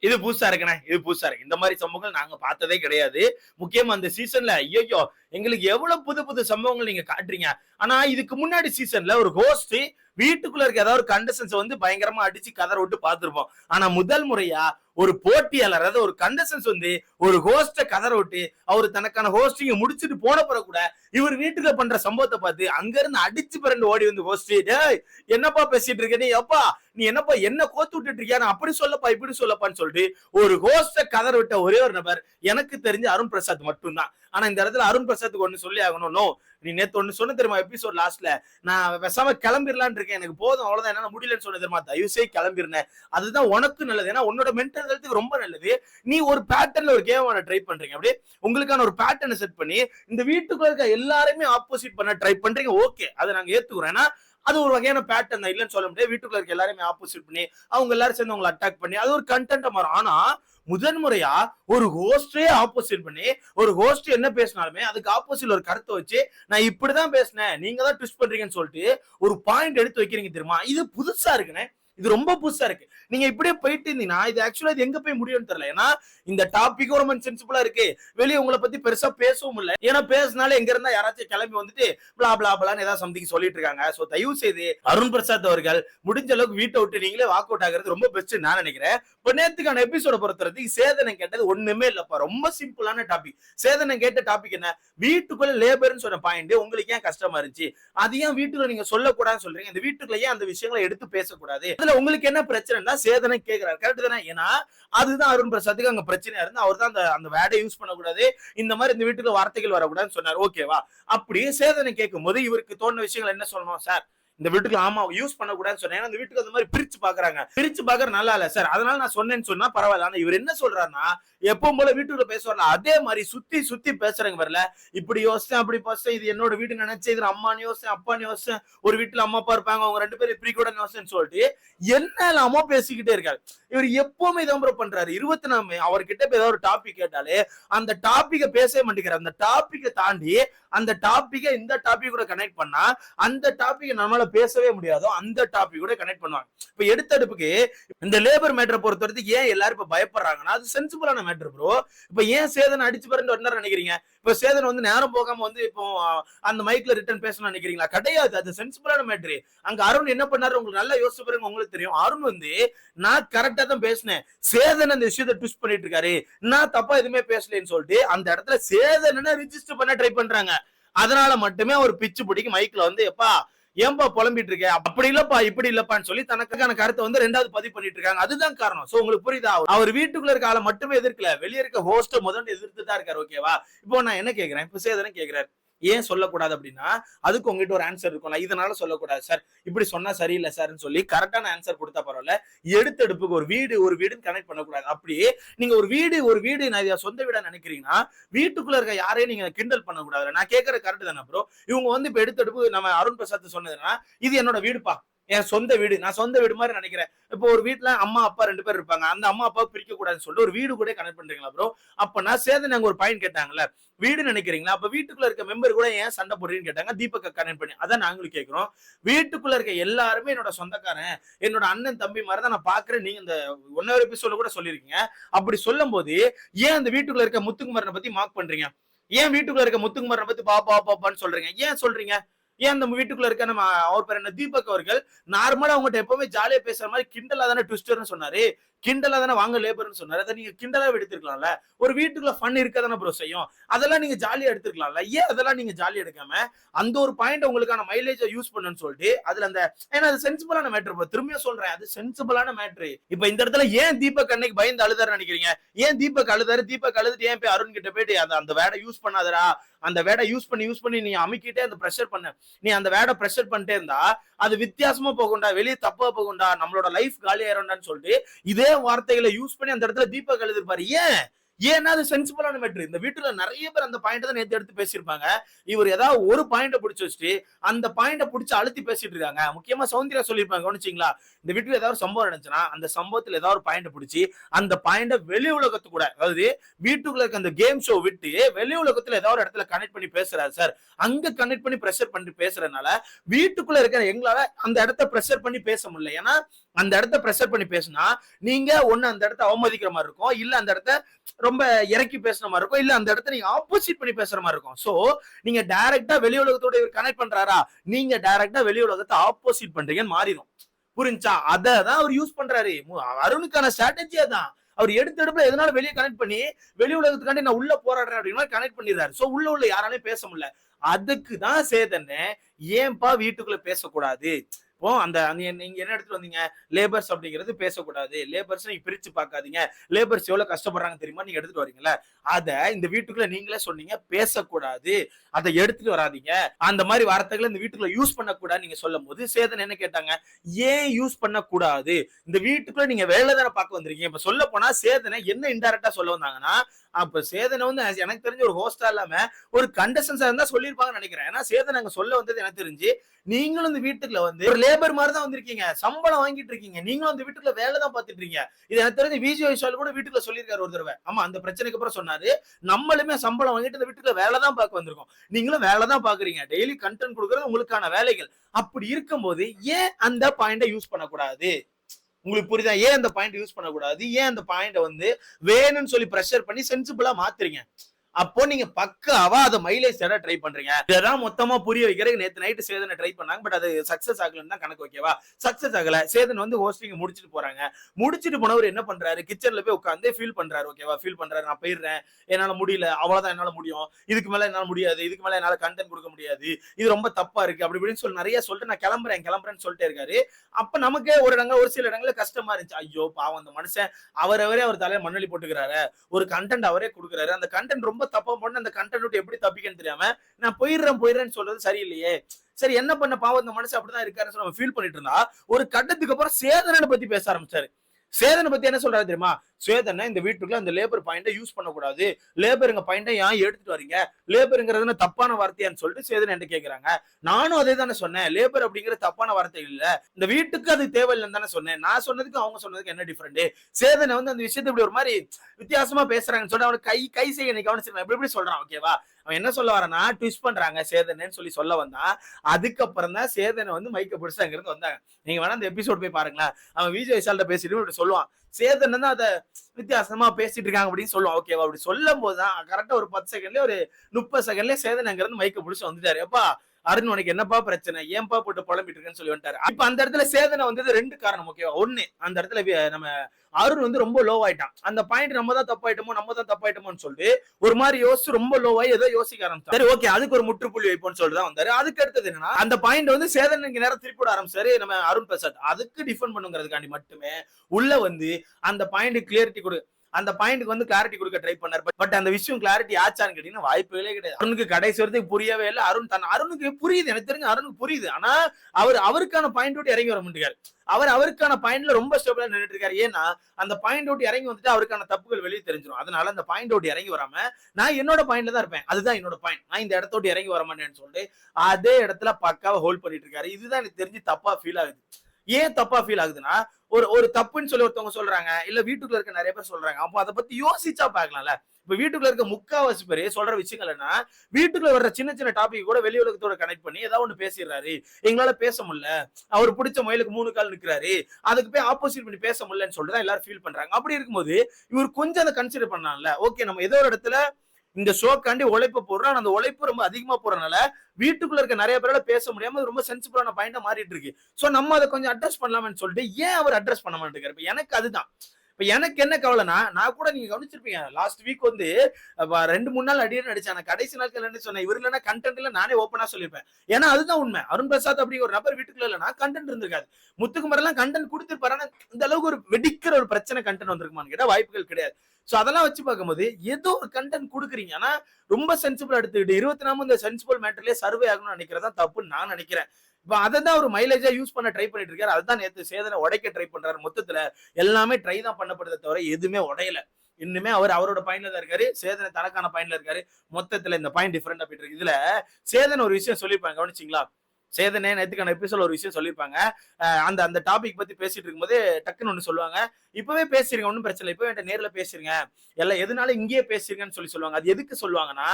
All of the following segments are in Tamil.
இது புதுசா இருக்குண்ணே இது புதுசா இருக்கு. இந்த மாதிரி சம்பவங்கள் நாங்க பார்த்ததே கிடையாது. முக்கியமா அந்த சீசன்ல ஐயோ எங்களுக்கு எவ்வளவு புது புது சம்பவங்கள் நீங்க காட்டுறீங்க? ஆனா இதுக்கு முன்னாடி சீசன்ல ஒரு ஹோஸ்ட் வீட்டுக்குள்ள இருக்க ஏதாவது ஒரு கண்டசன்ஸ் வந்து பயங்கரமா அடிச்சு கதற விட்டு பார்த்துருப்போம். ஆனா முதல் முறையா ஒரு போட்டியாளர் அதாவது ஒரு கண்டசன்ஸ் வந்து ஒரு ஹோஸ்ட கதற விட்டு அவர் தனக்கான ஹோஸ்டிங்க முடிச்சுட்டு போன பிறகு கூட இவர் வீட்டுல பண்ற சம்பவத்தை பார்த்து அங்க இருந்து அடிச்சு பிறண்டு ஓடி வந்து ஹோஸ்ட் டேய் என்னப்பா பேசிட்டு இருக்க? நீ எப்பா நீ என்னப்பா என்ன கோத்து விட்டுட்டு இருக்கியா? நான் அப்படி சொல்லப்பா இப்படி சொல்லப்பான்னு சொல்லிட்டு ஒரு ஹோஸ்ட கதற விட்ட ஒரே ஒரு நபர் எனக்கு தெரிஞ்ச அருண் பிரசாத் மட்டும்தான். ஆனா இந்த இடத்துல அருண் பிரசாத்துக்கு ஒண்ணு சொல்லி ஆகணும். நோ நீ நேத்து ஒண்ணு சொன்ன தெரியுமா எபிசோட் லாஸ்ட்ல நான் பேசாம கிளம்பிடலான் இருக்கேன். எனக்கு போதும் அவ்வளவுதான். என்னால முடியலன்னு சொன்ன தெரியுமா? தயவு செய்து கிளம்பிருந்தேன் அதுதான் உனக்கு நல்லது. ஏன்னா உன்னோட மென்டல் ஹெல்த்துக்கு ரொம்ப நல்லது. நீ ஒரு பேட்டர்ன்ல ஒரு கேம் ஆட ட்ரை பண்றீங்க. அப்படியே உங்களுக்கான ஒரு பேட்டர்னை செட் பண்ணி இந்த வீட்டுக்குள்ள இருக்க எல்லாருமே ஆப்போசிட் பண்ண ட்ரை பண்றீங்க. ஓகே அதை நாங்க ஏத்துக்கிறோம். ஏன்னா அது ஒரு வகையான பேட்டர்ன் தான். இல்லைன்னு சொல்ல முடியாது. வீட்டுக்குள்ள இருக்க எல்லாருமே ஆப்போசிட் பண்ணி அவங்க எல்லாரும் சேர்ந்து அவங்களை அட்டாக் பண்ணி அது ஒரு கண்டென்ட் மாறும். ஆனா முதன்முறையா ஒரு ஹோஸ்டே ஆப்போசிட் பண்ணி ஒரு ஹோஸ்ட் என்ன பேசினாலுமே அதுக்கு ஆப்போசிட்ல ஒரு கருத்தை வச்சு நான் இப்படிதான் பேசினேன் நீங்க தான் ட்விஸ்ட் பண்றீங்கன்னு சொல்லிட்டு ஒரு பாயிண்ட் எடுத்து வைக்கிறீங்க தெரியுமா? இது புதுசா இருக்குண்ணே இது ரொம்ப புதுசா இருக்கு. நீங்க இப்படியே போயிட்டு இருந்தீங்கன்னா இது ஆக்சுவலா இது எங்க போய் முடியும்னு தெரியல. ஏன்னா இந்த டாபிக்கும் ரொம்ப சென்சிபிளா இருக்கு. வெளியே உங்களை பத்தி பெருசா பேசவும் இல்லை. ஏன்னா பேசினாலும் எங்க இருந்தா யாராச்சும் கிளம்பி வந்துட்டு பிளா பிளா பிளான்னு ஏதாவது சம்திங் சொல்லிட்டு இருக்காங்க. சோ தயவு செய்து அருண் பிரசாத் அவர்கள் முடிஞ்ச அளவுக்கு வீட்டை விட்டு நீங்களே வாக் அவுட் ஆகிறது ரொம்ப பெஸ்ட் நான் நினைக்கிறேன். இப்ப நேத்துக்கான எபிசோட பொறுத்தவரைக்கும் சேதனை கேட்டது ஒண்ணுமே இல்லப்பா. ரொம்ப சிம்பிளான டாபிக் சேதனை கேட்ட டாபிக் என்ன? வீட்டுக்குள்ள லேபர்னு சொன்ன பாயிண்ட் உங்களுக்கு ஏன் கஷ்டமா இருந்துச்சு? அது ஏன் வீட்டுக்குள்ள நீங்க சொல்லக்கூடாதுன்னு சொல்றீங்க? இந்த வீட்டுக்குள்ள ஏன் அந்த விஷயங்களை எடுத்து பேசக்கூடாது? அதுல உங்களுக்கு என்ன பிரச்சனைனா சேதனை கேட்கிறார் கரெக்ட் தானே? ஏன்னா அதுதான் அருண் பிரசாத்துக்கு அங்க பிரச்சனையா இருந்து அவர் தான் அந்த அந்த வேர்டை யூஸ் பண்ணக்கூடாது. இந்த மாதிரி இந்த வீட்டுக்கு வார்த்தைகள் வரக்கூடாதுன்னு சொன்னார். ஓகேவா அப்படி சேதனை கேட்கும் போது இவருக்கு தோணுன விஷயங்கள் என்ன சொல்லணும் சார் இந்த வீட்டுக்கு ஆமா யூஸ் பண்ணக்கூடாதுன்னு சொன்னேன். ஏன்னா இந்த வீட்டுக்கு அந்த மாதிரி பிரிச்சு பாக்குறாங்க. பிரிச்சு பாக்குற நல்லா இல்ல சார் அதனால நான் சொன்னேன்னு சொன்னா பரவாயில்ல. ஆனா இவர் என்ன சொல்றாருன்னா எப்பவும் போல வீட்டுக்குள்ள பேசுவார்ல அதே மாதிரி சுத்தி சுத்தி பேசுறாங்க வரல இப்படி யோசிச்சேன் அப்படி பார்த்தேன் இது என்னோட வீடு நினைச்சேன். இது அம்மானு யோசிச்சேன் அப்பான்னு யோசிச்சேன். ஒரு வீட்டுல அம்மா அப்பா இருப்பாங்க. அவங்க ரெண்டு பேரும் இப்படி கூட யோசிச்சேன்னு சொல்லிட்டு என்னெல்லாமோ பேசிக்கிட்டே இருக்காரு. இவர் எப்பவுமே இதான் பண்றாரு. இருபத்தி நாலு அவர்கிட்ட போய் ஏதாவது ஒரு டாபிக் கேட்டாலே அந்த டாபிக்கை பேசவே மாட்டேங்கிறார். அந்த டாபிக்கை தாண்டி அந்த டாபிக்கை இந்த டாபிக் கூட கனெக்ட் பண்ணா அந்த டாபிக் நம்மளால பேசவே முடியாதோ அந்த டாபிக் கூட கனெக்ட் பண்ணுவாங்க. இப்ப எடுத்தடுப்புக்கு இந்த லேபர் மேட்டரை பொறுத்த வரைக்கும் ஏன் எல்லாரும் இப்ப பயப்படுறாங்கன்னா அது சென்சிபிளான மேட்டர் ப்ரோ இப்ப ஏன் சேதனை அடிச்சு பாருன்னு என்ன நினைக்கிறீங்க? இப்ப சேதன் வந்து நேரம் போகாம வந்து இப்போ அந்த மைக்ல ரிட்டர்ன் பேசணும்னு நினைக்கிறீங்களா? கிடையாது. அது சென்சிபிளான மேட்ரு அங்க அருண் என்ன பண்ணாரு? உங்களுக்கு நல்லா யோசிச்சு பாருங்க உங்களுக்கு தெரியும். அருண் வந்து நான் கரெக்டா தான் பேசினேன். சேதன் அந்த விஷயத்தை ட்விஸ்ட் பண்ணிட்டு இருக்காரு. நான் தப்பா எதுவுமே பேசலன்னு சொல்லிட்டு அந்த இடத்துல சேதனை ரிஜிஸ்டர் பண்ண ட்ரை பண்றாங்க. அதனால மட்டுமே அவர் பிச்சு பிடிக்கு மைக்ல வந்து எப்பா ஏன்பா புலம்பிட்டு இருக்க? அப்படி இல்லப்பா இப்படி இல்லப்பான்னு சொல்லி தனக்கான கருத்தை வந்து ரெண்டாவது பதிவு பண்ணிட்டு இருக்காங்க. அதுதான் காரணம். சோ உங்களுக்கு புரியுதா? அவர் வீட்டுக்குள்ள இருக்க ஆளை மட்டுமே எதிர்க்கல. வெளியே இருக்க ஹோஸ்ட முதல்ல எதிர்த்து தான் இருக்காரு ஓகேவா இப்போ நான் என்ன கேக்குறேன்? இப்போ சேதனை கேக்குறாரு. ஏன் சொல்லக்கூடாது அப்படின்னா அதுக்கு உங்ககிட்ட ஒரு ஆன்சர் இருக்கும்ல. இதனால சொல்லக்கூடாது. சார் இப்படி சொன்னா சரியில்லை சார்னு சொல்லி கரெக்டான ஆன்சர் கொடுத்தா பரவாயில்ல. எடுத்தெடுப்புக்கு ஒரு வீடு ஒரு வீடுன்னு கனெக்ட் பண்ணக்கூடாது. அப்படி நீங்க ஒரு வீடு ஒரு வீடு நான் சொந்த வீடா நினைக்கிறீங்கன்னா வீட்டுக்குள்ள இருக்க யாரையும் நீங்க கிண்டல் பண்ணக்கூடாது நான் கேட்கற கரெக்ட் தானே ப்ரோ இவங்க வந்து இப்ப எடுத்தெடுப்பு நம்ம அருண் பிரசாத் சொன்னதுன்னா இது என்னோட வீடுப்பா. என் சொந்த வீடு நான் சொந்த வீடு மாதிரி நினைக்கிறேன். இப்போ ஒரு வீட்டில் அம்மா அப்பா ரெண்டு பேர் இருப்பாங்க. அந்த அம்மா அப்பா பிரிக்க கூடாதுன்னு சொல்லிட்டு ஒரு வீடு கூட கனெக்ட் பண்றீங்களா ப்ரோ அப்ப நான் சேர்ந்து நாங்க ஒரு பாயிண்ட் கேட்டாங்கல்ல. வீடு நினைக்கிறீங்களா? அப்ப வீட்டுக்குள்ள இருக்க மெம்பர் கூட ஏன் சண்டை போடுறீங்கன்னு கேட்டாங்க. தீபக் கனெக்ட் பண்ணி. அதான் நாங்களும் கேட்கிறோம். வீட்டுக்குள்ள இருக்க எல்லாருமே என்னோட சொந்தக்காரன். என்னோட அண்ணன் தம்பி மாதிரி தான் நான் பாக்குறேன். நீங்க இந்த ஒன்னொரு எபிசோட கூட சொல்லிருக்கீங்க அப்படி சொல்லும் போது ஏன் அந்த வீட்டுக்குள்ள இருக்க முத்துக்குமரனை பத்தி மார்க் பண்றீங்க? ஏன் வீட்டுக்குள்ள இருக்க முத்துக்குமரனை பத்தி பாப்பா பாப்பான்னு சொல்றீங்க? ஏன் சொல்றீங்க? ஏன் அந்த வீட்டுக்குள்ள இருக்க நம்ம அவர் பேர் என்ன? தீபக் அவர்கள். நார்மலா அவங்ககிட்ட எப்பவுமே ஜாலியா பேசுற மாதிரி கிண்டலா தானே ட்விஸ்டர்னு சொன்னாரு. கிண்டலா தானே வாங்க லேபர்னு சொன்னாரு. அதை நீங்க கிண்டலா எடுத்துருக்கலாம்ல. ஒரு வீட்டுக்குள்ள ஃபன் இருக்க தானே ப்ரோ செய்யும். அதெல்லாம் நீங்க ஜாலியா எடுத்துருக்கலாம்ல. ஏன் அதெல்லாம் நீங்க ஜாலியா எடுக்காம? அந்த ஒரு பாயிண்ட் உங்களுக்கான மைலேஜை யூஸ் பண்ணுன்னு சொல்லிட்டு அதுல அந்த ஏன்னா அது சென்சிபிளான மேட்ரு ப்ரோ திரும்பியும் சொல்றேன் அது சென்சிபிளான மேட்ரு இப்ப இந்த இடத்துல ஏன் தீபக் அன்னைக்கு பயந்து அழுதாரு நினைக்கிறீங்க? ஏன் தீபக் அழுதாரு? தீபக் அழுதுட்டு ஏன் போய் அருண் கிட்ட போயிட்டு அந்த அந்த வேடை யூஸ் பண்ணாதடா. அந்த வேடை யூஸ் பண்ணி யூஸ் பண்ணி நீ அமைக்கிட்டே அந்த ப்ரெஷர் பண்ண. நீ அந்த வேடை ப்ரெஷர் பண்ணிட்டே இருந்தா அது வித்தியாசமா போகும்டா. வெளியே தப்பா போகும்டா. நம்மளோட லைஃப் காலி ஆயிரும்டான்னு சொல்லிட்டு இதே வார்த்தைகளை யூஸ் பண்ணி அந்த இடத்துல தீபக் எழுதிருப்பாரு ஏன்? ஏன்னா அது சென்சிபிளான மேட்ரு இந்த வீட்டுல நிறைய பேர் அந்த பாயிண்ட் தான் நேத்து எடுத்து பேசியிருப்பாங்க. இவர் ஏதாவது ஒரு பாயிண்ட பிடிச்சி வச்சுட்டு அந்த பாயிண்ட பிடிச்சி அழுத்தி பேசிட்டு இருக்காங்க. முக்கியமா சௌந்தர்யா சொல்லியிருப்பாங்க கவனிச்சிங்களா? இந்த வீட்டுல ஏதாவது ஒரு சம்பவம் நடந்துச்சுன்னா அந்த சம்பவத்துல ஏதாவது ஒரு பாயிண்ட பிடிச்சி அந்த பாயிண்ட வெளி உலகத்து கூட அதாவது வீட்டுக்குள்ள இருக்க அந்த கேம் ஷோ விட்டு வெளி உலகத்துல ஏதாவது ஒரு இடத்துல கனெக்ட் பண்ணி பேசுறாரு சார் அங்க கனெக்ட் பண்ணி ப்ரெஷர் பண்ணி பேசுறதுனால வீட்டுக்குள்ள இருக்கிற எங்களால அந்த இடத்த ப்ரெஷர் பண்ணி பேச முடியல. ஏன்னா அந்த இடத்த ப்ரெஷர் பண்ணி பேசினா நீங்க ஒண்ணு அந்த இடத்த அவமதிக்கிற மாதிரி இருக்கும் இல்ல அந்த இடத்த ரொம்ப இறக்கி பேசுற மாதிரி இருக்கும் இல்ல அந்த இடத்த நீங்க ஆப்போசிட் பண்ணி பேசுற மாதிரி இருக்கும். சோ நீங்க டைரக்டா வெளி உலகத்தோட இவர் கனெக்ட் பண்றாரா? நீங்க டைரக்டா வெளி உலகத்தை ஆப்போசிட் பண்றீங்கன்னு மாறிடும். புரிஞ்சா? அதை தான் அவர் யூஸ் பண்றாரு. அருணுக்கான ஸ்ட்ராட்டஜி அதான். அவர் எடுத்தெடுப்புல எதனால வெளியே கனெக்ட் பண்ணி வெளி உலகத்துக்காண்டி நான் உள்ள போராடுறேன் அப்படின்னா கனெக்ட் பண்ணிடுறாரு. சோ உள்ள உள்ள யாராலையும் பேச முடியல. அதுக்கு தான் சேதன்னு ஏன்பா வீட்டுக்குள்ள பேசக்கூடாது? இப்போ அந்த நீங்க என்ன எடுத்துட்டு வந்தீங்க? லேபர்ஸ் அப்படிங்கிறது பேசக்கூடாது. லேபர்ஸ் நீங்க பிரிச்சு பார்க்காதீங்க. லேபர்ஸ் எவ்வளவு கஷ்டப்படுறாங்க தெரியுமா? நீங்க எடுத்துட்டு வரீங்களா அதை இந்த வீட்டுக்குள்ள நீங்களே சொன்னீங்க பேசக்கூடாது. அதை எடுத்துட்டு வராதீங்க. அந்த மாதிரி வார்த்தைகளை இந்த வீட்டுக்குள்ள யூஸ் பண்ணக்கூடாது நீங்க சொல்லும் போது சேதன் என்ன கேட்டாங்க? ஏன் யூஸ் பண்ணக்கூடாது? இந்த வீட்டுக்குள்ள நீங்க வேலை தானே பார்க்க வந்திருக்கீங்க. இப்ப சொல்ல போனா சேதனை என்ன இன்டெரக்டா சொல்ல வந்தாங்கன்னா அப்ப சேதனை வந்து எனக்கு தெரிஞ்ச ஒரு ஹோஸ்டா இல்லாம ஒரு கண்டசன்ஸா இருந்தா சொல்லியிருப்பாங்கன்னு நினைக்கிறேன். ஏன்னா சேதனை அங்க சொல்ல வந்தது எனக்கு தெரிஞ்சு நீங்களும் இந்த வீட்டுக்குள்ள வந்து ஒரு லேபர் மாதிரி தான் வந்திருக்கீங்க. சம்பளம் வாங்கிட்டு இருக்கீங்க. நீங்களும் அந்த வீட்டுக்குள்ள வேலை தான் பார்த்துட்டு இருக்கீங்க இது எனக்கு தெரிஞ்சு விஜய் விஷால் கூட வீட்டுக்குள்ள சொல்லியிருக்காரு ஒரு தடவை. ஆமா அந்த பிரச்சனைக்கு அப்புறம் சொன்னாரு. நம்மளுமே சம்பளம் வாங்கிட்டு அந்த வீட்டுக்குள்ள வேலை தான் பார்க்க வந்திருக்கோம். நீங்களும் வேலை தான் பாக்குறீங்க டெய்லி கண்டென்ட் கொடுக்கறது உங்களுக்கான வேலைகள். அப்படி இருக்கும்போது ஏன் அந்த பாயிண்டை யூஸ் பண்ணக்கூடாது? உங்களுக்கு புரியுதா? ஏன் அந்த பாயிண்ட் யூஸ் பண்ணக்கூடாது? ஏன் அந்த பாயிண்ட வந்து வேணும்னு சொல்லி ப்ரெஷர் பண்ணி சென்சிபிளா மாத்துறீங்க? அப்போ நீங்க பக்காவா அதை மைலேஜ் தேட ட்ரை பண்றீங்க. இதெல்லாம் மொத்தமா புரிய வைக்கிறதுக்கு நேற்று நைட்டு சேதனை ட்ரை பண்ணாங்க பட் அது சக்சஸ் ஆகலன்னு தான் கணக்கு ஓகேவா சக்சஸ் ஆகல. சேதன் வந்து ஹோஸ்டிங் முடிச்சிட்டு போறாங்க. முடிச்சிட்டு போனவர் என்ன பண்றாரு? கிச்சன்ல போய் உட்காந்து ஃபீல் பண்றாரு ஓகேவா ஃபீல் பண்றாரு. நான் போயிடுறேன். என்னால முடியல. அவ்வளவுதான் என்னால முடியும். இதுக்கு மேல என்னால முடியாது. இதுக்கு மேல என்னால கண்டென்ட் கொடுக்க முடியாது. இது ரொம்ப தப்பா இருக்கு. அப்படி இப்படின்னு சொல்லி நிறைய சொல்லிட்டு நான் கிளம்புறேன் கிளம்புறேன்னு சொல்லிட்டே இருக்காரு. அப்ப நமக்கே ஒரு இடங்கள் ஒரு சில இடங்கள்ல கஷ்டமா இருந்துச்சு. ஐயோ பாவம் அந்த மனுஷன். அவரவரே அவர் தலையில மண்ணலி போட்டுக்கிறாரு. ஒரு கண்டென்ட் அவரே கொடுக்குறாரு. அந்த கண்டென்ட் ரொம்ப தப்பா போட்டு அந்த கண்டென்ட் விட்டு எப்படி தப்பிக்கன்னு தெரியாம நான் போயிடுறேன் போயிடுறேன்னு சொல்றது சரியில்லையே. சரி என்ன பண்ண? பாவம் இந்த மனுஷன் அப்படிதான் இருக்காருன்னு சொல்லி நம்ம ஃபீல் பண்ணிட்டு இருந்தா ஒரு கட்டத்துக்கு அப்புறம் சேதனை பத்தி பேச ஆரம்பிச்சாரு. சேதனை பத்தி என்ன சொல்றாரு தெரியுமா? சேதனை இந்த வீட்டுக்குள்ள அந்த லேபர் பாயிண்டை யூஸ் பண்ணக்கூடாது. லேபருங்க பாயிண்டை ஏன் எடுத்துட்டு வரீங்க? லேபருங்கிறது தப்பான வார்த்தையான்னு சொல்லிட்டு சேதனை என்ன கேட்கிறாங்க நானும் அதே தானே சொன்னேன். லேபர் அப்படிங்கிற தப்பான வார்த்தை இல்ல. இந்த வீட்டுக்கு அது தேவையில்லைன்னு தானே சொன்னேன். நான் சொன்னதுக்கு அவங்க சொன்னதுக்கு என்ன டிஃபரெண்ட் சேதனை வந்து அந்த விஷயத்தை இப்படி ஒரு மாதிரி வித்தியாசமா பேசுறாங்கன்னு சொல்லிட்டு அவனுக்கு கை கை செய்ய நீ கவனிச்சிருக்கேன் இப்படி இப்படி சொல்றான். ஓகேவா அவன் என்ன சொல்ல வரானா ட்விஸ்ட் பண்றாங்க சேதனைன்னு சொல்லி சொல்ல வந்தான் அதுக்கப்புறம் தான் சேதனை வந்து மைக்க பிடிச்சு அங்கிருந்து வந்தாங்க. நீங்க வேணா அந்த எபிசோட் போய் பாருங்களேன். அவன் விஜய் விஷால்ட்ட பேசிட்டு இப்படி சொல்லுவான். சேதன் வந்து அதை வித்தியாசமா பேசிட்டு இருக்காங்க அப்படின்னு சொல்லுவோம். ஓகேவா அப்படி சொல்லும் போதுதான் கரெக்டா ஒரு பத்து செகண்ட்லயே ஒரு முப்பது செகண்ட்லயே சேதன் அங்கிருந்து மைக்க பிடிச்சு வந்துட்டாரு. எப்பா? அருண் உனக்கு என்னப்பா பிரச்சனை? ஏன்பா போட்டு புலம்பிட்டு இருக்கேன்னு சொல்லி வந்துட்டாரு. இப்ப அந்த இடத்துல சேதனை வந்தது ரெண்டு காரணம் ஓகேவா ஒண்ணு அந்த இடத்துல நம்ம அருண் வந்து ரொம்ப லோ ஆயிட்டான். அந்த பாயிண்ட் நம்ம தான் தப்பாயிட்டோமோ நம்ம தான் தப்பாயிட்டோமோன்னு சொல்லிட்டு ஒரு மாதிரி யோசிச்சு ரொம்ப லோவாயி ஏதோ யோசிக்க ஆரம்பிச்சாரு சரி ஓகே அதுக்கு ஒரு முற்றுப்புள்ளி வைப்போம்னு சொல்லிட்டு தான் வந்தாரு. அதுக்கு அடுத்தது என்னன்னா அந்த பாயிண்ட் வந்து சேதன் இங்க நேரம் திருப்பி விட ஆரம்பிச்சாரு நம்ம அருண் பிரசாத். அதுக்கு டிஃபெண்ட் பண்ணுங்கிறதுக்காண்டி மட்டுமே உள்ள வந்து அந்த பாயிண்ட் கிளியரிட்டி கொடு அந்த பாயிண்ட்க்கு வந்து கிளாரிட்டி கொடுக்க ட்ரை பண்ணார். பட் அந்த விஷயம் கிளாரிட்டி ஆச்சான்னு கேட்டீங்கன்னா வாய்ப்புகளே கிடையாது. அருணுக்கு கடைசி வரதுக்கு புரியவே இல்லை. அருண் தன் அருணுக்கு புரியுது. எனக்கு தெரிஞ்சு அருணுக்கு புரியுது. ஆனா அவர் அவருக்கான பாயிண்ட் விட்டு இறங்கி வர முடியாது அவர் அவருக்கான பாயிண்ட்ல ரொம்ப ஸ்டெபிளா நின்றுட்டு இருக்காரு. ஏன்னா அந்த பாயிண்ட் அவுட் இறங்கி வந்துட்டு அவருக்கான தப்புகள் வெளியே தெரிஞ்சிடும் அதனால அந்த பாயிண்ட் அவுட் இறங்கி வராம நான் என்னோட பாயிண்ட்ல தான் இருப்பேன். அதுதான் என்னோட பாயிண்ட் நான் இந்த இடத்தவிட்டு இறங்கி வர மாட்டேன்னு சொல்லிட்டு அதே இடத்துல பக்காவா ஹோல்ட் பண்ணிட்டு இருக்காரு. இதுதான் எனக்கு தெரிஞ்சு தப்பா ஃபீல் ஆகுது. ஏன் தப்பா ஃபீல் ஆகுதுன்னா ஒரு ஒரு தப்புன்னு சொல்லி ஒருத்தவங்க சொல்றாங்க இல்ல வீட்டுக்குள்ள இருக்க நிறைய பேர் சொல்றாங்க அப்போ அதை பத்தி யோசிச்சா பார்க்கலாம்ல. இப்ப வீட்டுக்குள்ள இருக்க முக்காவாசி பேர் சொல்ற விஷயங்கள் என்ன வீட்டுக்குள்ள வர்ற சின்ன சின்ன டாபிக் கூட வெளி உலகத்தோட கனெக்ட் பண்ணி ஏதாவது ஒண்ணு பேசிடுறாரு. எங்களால பேச முடியல. அவர் பிடிச்ச மயிலுக்கு மூணு கால் நிக்கிறாரு. அதுக்கு போய் ஆப்போசிட் பண்ணி பேச முடியலன்னு சொல்லிட்டு தான் எல்லாரும் ஃபீல் பண்றாங்க. அப்படி இருக்கும்போது இவர் கொஞ்சம் அதை கன்சிடர் பண்ணலாம்ல ஓகே நம்ம ஏதோ ஒரு இடத்துல இந்த ஷோக்காண்டி உழைப்பு போடுறான். அந்த உழைப்பு ரொம்ப அதிகமா போறதுனால வீட்டுக்குள்ள இருக்க நிறைய பேரால பேச முடியாம அது ரொம்ப சென்சிபிளான பாயிண்டா மாறிட்டு இருக்கு. சோ நம்ம அதை கொஞ்சம் அட்ரஸ் பண்ணலாம்னு சொல்லிட்டு ஏன் அவர் அட்ரஸ் பண்ண மாட்டேங்கிறார்? எனக்கு அதுதான். இப்ப எனக்கு என்ன கவலைனா நான் கூட நீங்க கவனிச்சிருப்பீங்க. லாஸ்ட் வீக் வந்து ரெண்டு மூணு நாள் அடியே நடிச்சேன். கடைசி நாட்கள் என்ன சொன்னேன். இவர் இல்லைன்னா கண்டென்ட் நானே ஓப்பனா சொல்லியிருப்பேன். ஏன்னா அதுதான் உண்மை. அருண் பிரசாத் அப்படி ஒரு நபர் வீட்டுக்குள்ள இல்லைன்னா கண்டென்ட் இருந்திருக்காது. முத்துக்குமார் எல்லாம் கண்டென்ட் கொடுத்துருப்பாரு ஆனா இந்த அளவுக்கு ஒரு வெடிக்கிற ஒரு பிரச்சனை கண்டென்ட் வந்திருக்குமான்னு கேட்டா வாய்ப்புகள் கிடையாது. ஸோ அதெல்லாம் வச்சு பார்க்கும்போது ஏதோ ஒரு கண்டென்ட் கொடுக்குறீங்க. ஆனால் ரொம்ப சென்சிபிள் எடுத்துக்கிட்டு இருபத்தி நாம இந்த சென்சிபிள் மேட்டர்லேயே சர்வே ஆகணும்னு நினைக்கிறதா தப்புன்னு நான் நினைக்கிறேன். இப்போ அதை தான் ஒரு மைலேஜா யூஸ் பண்ண ட்ரை பண்ணிட்டு இருக்காரு. அதுதான் நேற்று சேதனை உடைக்க ட்ரை பண்றாரு. மொத்தத்துல எல்லாமே ட்ரை தான் பண்ணப்படுறத தவிர எதுவுமே உடையல. இன்னுமே அவர் அவரோட பாயிண்ட்ல தான் இருக்காரு. சேதனை தனக்கான பாயிண்ட்ல இருக்காரு. மொத்தத்துல இந்த பாயிண்ட் டிஃப்ரெண்டா போயிட்டு இருக்கு. இதுல சேதனை ஒரு விஷயம் சொல்லியிருப்பாங்க. கவனிச்சிங்களா? சேதனே நேத்துக்கான எபிசோட் ஒரு விஷயம் சொல்லியிருப்பாங்க. அந்த அந்த டாபிக் பத்தி பேசிட்டு இருக்கும்போது டக்குன்னு ஒன்று சொல்லுவாங்க. இப்பவே பேசிருங்க. ஒன்றும் பிரச்சனை இல்லை. இப்பவே என்கிட்ட நேரில் பேசிருங்க. எல்லாம் எதனால இங்கேயே பேசிருங்கன்னு சொல்லி சொல்லுவாங்க. அது எதுக்கு சொல்லுவாங்கன்னா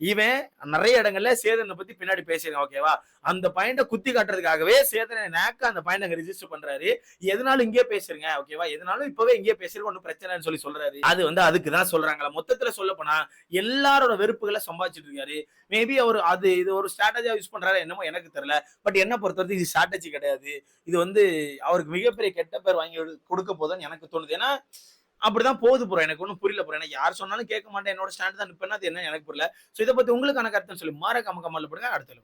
இவன் நிறைய இடங்கள்ல சேதனை பத்தி பின்னாடி பேசியிருக்கான் ஓகேவா அந்த பாயிண்ட குத்தி காட்டுறதுக்காகவே சேதனை நேக்க அந்த பாயிண்ட் அங்க ரிஜிஸ்டர் பண்றாரு. எதனாலும் இங்கே பேசுறீங்க ஓகேவா எதனாலும் இப்பவே இங்கே பேசுறது ஒன்றும் பிரச்சனைன்னு சொல்லி சொல்றாரு. அது வந்து அதுக்கு தான் சொல்றாங்களா மொத்தத்துல சொல்ல போனா எல்லாரோட வெறுப்புகளை சம்பாதிச்சிட்டு இருக்காரு. மேபி அவர் அது இது ஒரு ஸ்ட்ராட்டஜியா யூஸ் பண்றாரு என்னமோ எனக்கு தெரியல. பட் என்ன பொறுத்தவரைக்கும் இது ஸ்ட்ராட்டஜி கிடையாது. இது வந்து அவருக்கு மிகப்பெரிய கெட்ட பேர் வாங்கி கொடுக்க போதுன்னு எனக்கு தோணுது. ஏன்னா அப்படிதான் போகுது ப்ரோ எனக்கு ஒன்றும் புரியல ப்ரோ ஏன்னா யார் சொன்னாலும் கேட்க மாட்டேன். என்னோட ஸ்டாண்ட் தான் நிப்பேன்னா அது என்ன எனக்கு புரியல. ஸோ இதை பத்தி உங்களுக்கான கருத்துன்னு சொல்லி மாற கம்ம கமல்ல போடுங்க அடுத்த